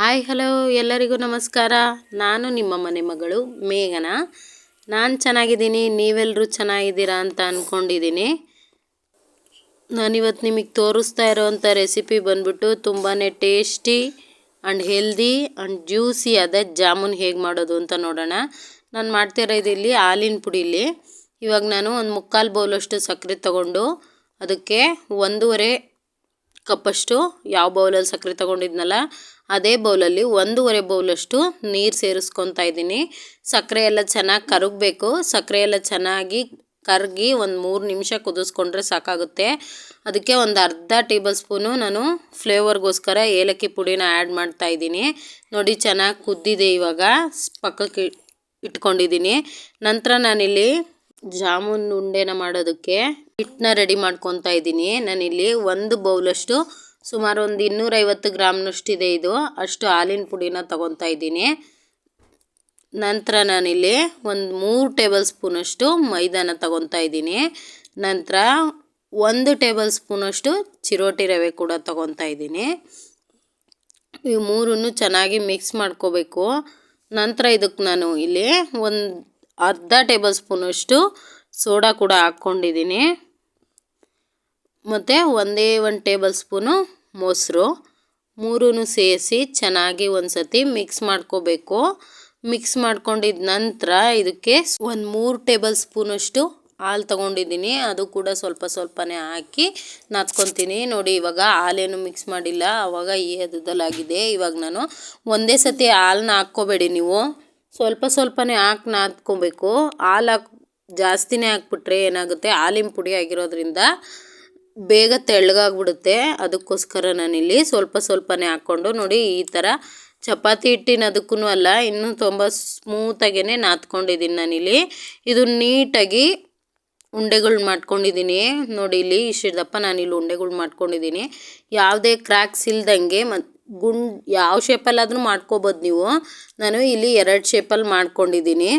Hi hello ಎಲ್ಲರಿಗೂ ನಮಸ್ಕಾರ. ನಾನು ನಿಮ್ಮ ಮನೆ ಮಗಳು ಮೇಘನ. ನಾನು ಚೆನ್ನಾಗಿದ್ದೀನಿ. ನೀವೆಲ್ಲರೂ ಚೆನ್ನಾಗಿದ್ದೀರಾ ಅಂತ ಅಂದ್ಕೊಂಡಿದ್ದೀನಿ ನಾನಿವತ್ತು ನಿಮಗೆ ತೋರಿಸ್ತಾ ಇರೋವಂಥ ರೆಸಿಪಿ ಬಂದ್ಬಿಟ್ಟು ತುಂಬಾ tasty and healthy and juicy ಆದ ಜಾಮೂನ್ ಹೇಗೆ ಮಾಡೋದು ಅಂತ ನೋಡೋಣ. ನಾನು ಮಾಡ್ತಿರೋದು ಇಲ್ಲಿ ಹಾಲಿನ ಪುಡಿಲಿ ಇವಾಗ ನಾನು ಒಂದು ಮುಕ್ಕಾಲು ಬೌಲಷ್ಟು ಸಕ್ಕರೆ ತಗೊಂಡು ಅದಕ್ಕೆ ಒಂದೂವರೆ ಕಪ್ಪಷ್ಟು ಯಾವ ಬೌಲಲ್ಲಿ ಸಕ್ಕರೆ ತೊಗೊಂಡಿದ್ನಲ್ಲ ಅದೇ ಬೌಲಲ್ಲಿ ಒಂದೂವರೆ ಬೌಲಷ್ಟು ನೀರು ಸೇರಿಸ್ಕೊತಾ ಇದ್ದೀನಿ. ಸಕ್ಕರೆ ಎಲ್ಲ ಚೆನ್ನಾಗಿ ಕರಗಬೇಕು. ಸಕ್ಕರೆ ಎಲ್ಲ ಚೆನ್ನಾಗಿ ಕರಗಿ ಒಂದು ಮೂರು ನಿಮಿಷ ಕುದಿಸ್ಕೊಂಡ್ರೆ ಸಾಕಾಗುತ್ತೆ. ಅದಕ್ಕೆ ಒಂದು ಅರ್ಧ ಟೇಬಲ್ ಸ್ಪೂನು ನಾನು ಫ್ಲೇವರ್ಗೋಸ್ಕರ ಏಲಕ್ಕಿ ಪುಡಿನ ಆ್ಯಡ್ ಮಾಡ್ತಾ ಇದ್ದೀನಿ. ನೋಡಿ ಚೆನ್ನಾಗಿ ಕುದ್ದಿದೆ ಇವಾಗ. ಪಕ್ಕಕ್ಕೆ ಇಟ್ಕೊಂಡಿದ್ದೀನಿ. ನಂತರ ನಾನಿಲ್ಲಿ ಜಾಮೂನ್ ಉಂಡೆನ ಮಾಡೋದಕ್ಕೆ ಹಿಟ್ಟನ್ನ ರೆಡಿ ಮಾಡ್ಕೊತಾ ಇದ್ದೀನಿ. ನಾನಿಲ್ಲಿ ಒಂದು ಬೌಲಷ್ಟು ಸುಮಾರು ಒಂದು ಇನ್ನೂರೈವತ್ತು ಗ್ರಾಮ್ನಷ್ಟಿದೆ ಇದು. ಅಷ್ಟು ಹಾಲಿನ ಪುಡಿನ ತಗೊತಾ ಇದ್ದೀನಿ. ನಂತರ ನಾನಿಲ್ಲಿ ಒಂದು ಮೂರು ಟೇಬಲ್ ಸ್ಪೂನಷ್ಟು ಮೈದಾನ ತಗೊತಾ ಇದ್ದೀನಿ. ನಂತರ ಒಂದು ಟೇಬಲ್ ಸ್ಪೂನಷ್ಟು ಚಿರೋಟಿ ರವೆ ಕೂಡ ತಗೊತಾ ಇದ್ದೀನಿ. ಈ ಮೂರನ್ನು ಚೆನ್ನಾಗಿ ಮಿಕ್ಸ್ ಮಾಡ್ಕೋಬೇಕು. ನಂತರ ಇದಕ್ಕೆ ನಾನು ಇಲ್ಲಿ ಒಂದು ಅರ್ಧ ಟೇಬಲ್ ಸ್ಪೂನಷ್ಟು ಸೋಡಾ ಕೂಡ ಹಾಕ್ಕೊಂಡಿದ್ದೀನಿ. ಮತ್ತು ಒಂದೇ ಒಂದು ಟೇಬಲ್ ಸ್ಪೂನು ಮೊಸರು ಮೂರೂ ಸೇರಿಸಿ ಚೆನ್ನಾಗಿ ಒಂದು ಸತಿ ಮಿಕ್ಸ್ ಮಾಡ್ಕೋಬೇಕು. ಮಿಕ್ಸ್ ಮಾಡ್ಕೊಂಡಿದ ನಂತರ ಇದಕ್ಕೆ ಒಂದು ಮೂರು ಟೇಬಲ್ ಸ್ಪೂನಷ್ಟು ಹಾಲು ತೊಗೊಂಡಿದ್ದೀನಿ. ಅದು ಕೂಡ ಸ್ವಲ್ಪ ಸ್ವಲ್ಪನೇ ಹಾಕಿ ನಾದ್ಕೊತೀನಿ. ನೋಡಿ, ಇವಾಗ ಹಾಲೇನು ಮಿಕ್ಸ್ ಮಾಡಿಲ್ಲ. ಆವಾಗ ಈ ಹದದಲ್ಲಾಗಿದೆ. ಇವಾಗ ನಾನು ಒಂದೇ ಸತಿ ಹಾಲನ್ನ ಹಾಕ್ಕೋಬೇಡಿ ನೀವು. ಸ್ವಲ್ಪ ಸ್ವಲ್ಪನೇ ಹಾಕಿ ನಾದ್ಕೊಬೇಕು. ಹಾಲು ಹಾಕಿ ಜಾಸ್ತಿನೇ ಹಾಕ್ಬಿಟ್ರೆ ಏನಾಗುತ್ತೆ? ಹಾಲಿನ ಪುಡಿ ಆಗಿರೋದ್ರಿಂದ ಬೇಗ ತೆಳ್ಳಗಾಗ್ಬಿಡುತ್ತೆ. ಅದಕ್ಕೋಸ್ಕರ ನಾನಿಲ್ಲಿ ಸ್ವಲ್ಪ ಸ್ವಲ್ಪನೇ ಹಾಕ್ಕೊಂಡು ನೋಡಿ ಈ ಥರ ಚಪಾತಿ ಹಿಟ್ಟಿನ ಅದಕ್ಕೂ ಅಲ್ಲ, ಇನ್ನೂ ತುಂಬ ಸ್ಮೂತಾಗೇ ನಾತ್ಕೊಂಡಿದ್ದೀನಿ ನಾನಿಲ್ಲಿ. ಇದು ನೀಟಾಗಿ ಉಂಡೆಗಳು ಮಾಡ್ಕೊಂಡಿದ್ದೀನಿ. ನೋಡಿ ಇಲ್ಲಿ ಇಷ್ಟು ದಪ್ಪ ನಾನಿಲ್ಲಿ ಉಂಡೆಗಳು ಮಾಡ್ಕೊಂಡಿದ್ದೀನಿ. ಯಾವುದೇ ಕ್ರ್ಯಾಕ್ಸ್ ಇಲ್ದಂಗೆ ಮತ್ತು ಗುಂಡ್, ಯಾವ ಶೇಪಲ್ಲಾದರೂ ಮಾಡ್ಕೋಬೋದು ನೀವು. ನಾನು ಇಲ್ಲಿ ಎರಡು ಶೇಪಲ್ಲಿ ಮಾಡ್ಕೊಂಡಿದ್ದೀನಿ.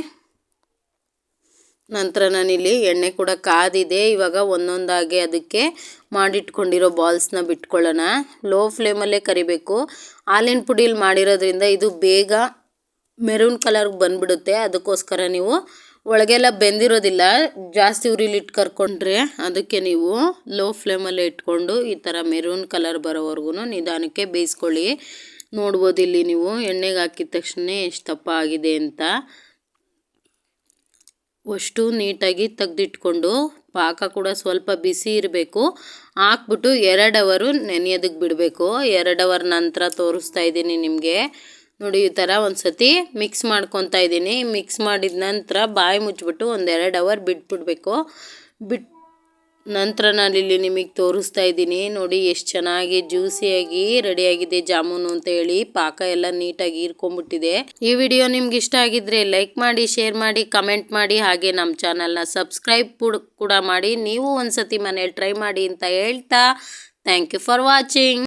ನಂತರ ನಾನಿಲ್ಲಿ ಎಣ್ಣೆ ಕೂಡ ಕಾದಿದೆ. ಇವಾಗ ಒಂದೊಂದಾಗಿ ಅದಕ್ಕೆ ಮಾಡಿಟ್ಕೊಂಡಿರೋ ಬಾಲ್ಸ್ನ ಬಿಟ್ಕೊಳ್ಳೋಣ. ಲೋ ಫ್ಲೇಮಲ್ಲೇ ಕರಿಬೇಕು. ಹಾಲಿನ ಪುಡಿಲಿ ಮಾಡಿರೋದ್ರಿಂದ ಇದು ಬೇಗ ಮೆರೂನ್ ಕಲರ್ಗೆ ಬಂದುಬಿಡುತ್ತೆ. ಅದಕ್ಕೋಸ್ಕರ ನೀವು ಒಳಗೆಲ್ಲ ಬೆಂದಿರೋದಿಲ್ಲ. ಜಾಸ್ತಿ ಉರಿಲಿಟ್ಟು ಕರ್ಕೊಂಡ್ರೆ ಅದಕ್ಕೆ ನೀವು ಲೋ ಫ್ಲೇಮಲ್ಲೇ ಇಟ್ಕೊಂಡು ಈ ಥರ ಮೆರೂನ್ ಕಲರ್ ಬರೋವರೆಗೂ ನಿಧಾನಕ್ಕೆ ಬೇಯಿಸ್ಕೊಳ್ಳಿ. ನೋಡ್ಬೋದು ಇಲ್ಲಿ ನೀವು ಎಣ್ಣೆಗೆ ಹಾಕಿದ ತಕ್ಷಣ ಎಷ್ಟು ದಪ್ಪ ಆಗಿದೆ ಅಂತ. ಅಷ್ಟು ನೀಟಾಗಿ ತೆಗ್ದಿಟ್ಕೊಂಡು ಪಾಕ ಕೂಡ ಸ್ವಲ್ಪ ಬಿಸಿ ಇರಬೇಕು. ಹಾಕ್ಬಿಟ್ಟು ಎರಡು ಅವರು ನೆನೆಯೋದಕ್ಕೆ ಬಿಡಬೇಕು. ಎರಡು ಅವರ್ ನಂತರ ತೋರಿಸ್ತಾ ಇದ್ದೀನಿ ನಿಮಗೆ. ನೋಡಿ, ಈ ಥರ ಒಂದು ಸತಿ ಮಿಕ್ಸ್ ಮಾಡ್ಕೊತಾ ಇದ್ದೀನಿ. ಮಿಕ್ಸ್ ಮಾಡಿದ ನಂತರ ಬಾಯಿ ಮುಚ್ಚಿಬಿಟ್ಟು ಒಂದು ಎರಡು ಅವರ್ ಬಿಟ್ಬಿಡ್ಬೇಕು. ಬಿಟ್ಟು ನಂತರ ನಾನಿಲ್ಲಿ ನಿಮಗೆ ತೋರಿಸ್ತಾ ಇದ್ದೀನಿ. ನೋಡಿ ಎಷ್ಟು ಚೆನ್ನಾಗಿ ಜ್ಯೂಸಿಯಾಗಿ ರೆಡಿಯಾಗಿದೆ ಜಾಮೂನು ಅಂತ ಹೇಳಿ. ಪಾಕ ಎಲ್ಲ ನೀಟಾಗಿ ಹೀರ್ಕೊಂಬಿಟ್ಟಿದೆ ಈ ವಿಡಿಯೋ ನಿಮ್ಗೆ ಇಷ್ಟ ಆಗಿದ್ರೆ ಲೈಕ್ ಮಾಡಿ, ಶೇರ್ ಮಾಡಿ, ಕಮೆಂಟ್ ಮಾಡಿ, ಹಾಗೆ ನಮ್ಮ ಚಾನಲ್ನ ಸಬ್ಸ್ಕ್ರೈಬ್ ಕೂಡ ಮಾಡಿ. ನೀವು ಒಂದ್ಸತಿ ಮನೇಲಿ ಟ್ರೈ ಮಾಡಿ ಅಂತ ಹೇಳ್ತಾ. Thank you for watching.